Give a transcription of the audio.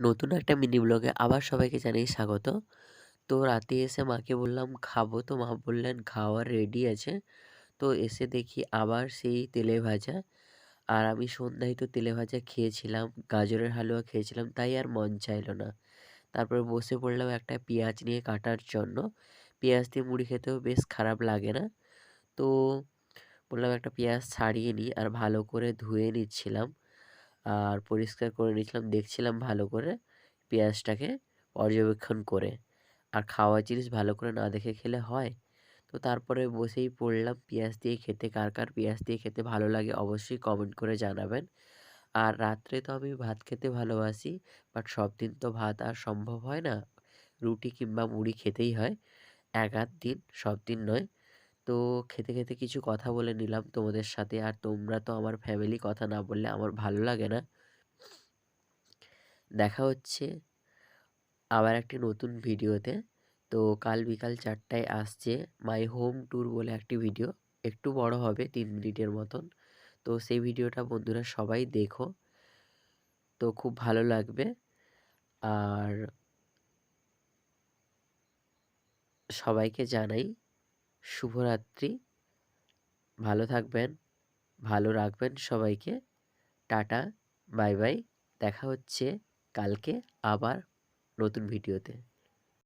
নতুন একটা মিনি ব্লগে আবার সবাইকে জানাই স্বাগত। তো রাতে এসে মাকে বললাম, খাব? তো মা বললেন খাওয়ার রেডি আছে। তো এসে দেখি আবার সেই তেলে ভাজা। আর আমি সন্ধ্যায় তো তেলে ভাজা খেয়েছিলাম, গাজরের হালুয়া খেয়েছিলাম, তাই আর মন চাইলো না। তারপর বসে পড়লাম একটা পেঁয়াজ নিয়ে কাটার জন্য। পেঁয়াজ দিয়ে মুড়ি খেতেও বেশ খারাপ লাগে না। তো বললাম, একটা পেঁয়াজ ছাড়িয়ে নিই। আর ভালো করে ধুয়ে নিচ্ছিলাম। আর পরিষ্কার করে নিয়েছিলাম, দেখছিলাম ভালো করে পেঁয়াজটাকে পর্যবেক্ষণ করে। আর খাওয়া জিনিস ভালো করে না দেখে খেলে হয়? তো তারপরে বসেই পড়লাম, পেঁয়াজ দিয়ে খেতে কার কার পেঁয়াজ দিয়ে খেতে ভালো লাগে অবশ্যই কমেন্ট করে জানাবেন। আর রাত্রে তো আমি ভাত খেতে ভালোবাসি বাট সব দিন তো ভাত আর সম্ভব হয় না। রুটি কিংবা মুড়ি খেতেই হয় এক আধ দিন সব দিন নয়। তো খেতে খেতে কিছু কথা বলে নিলাম তোমাদের সাথে। আর তোমরা তো আমার ফ্যামিলি কথা না বললে আমার ভালো লাগে না। দেখা হচ্ছে আবার একটি নতুন ভিডিওতে। তো কাল বিকাল চারটায় আসছে মাই হোম ট্যুর বলে একটি ভিডিও একটু বড় হবে, তিন মিনিটের মতন। তো সেই ভিডিওটা বন্ধুরা সবাই দেখো। তো খুব ভালো লাগবে। আর সবাইকে জানাই শুভরাত্রি। ভালো থাকবেন, ভালো রাখবেন সবাইকে। Tata, bye bye. দেখা হচ্ছে কালকে আবার নতুন ভিডিওতে।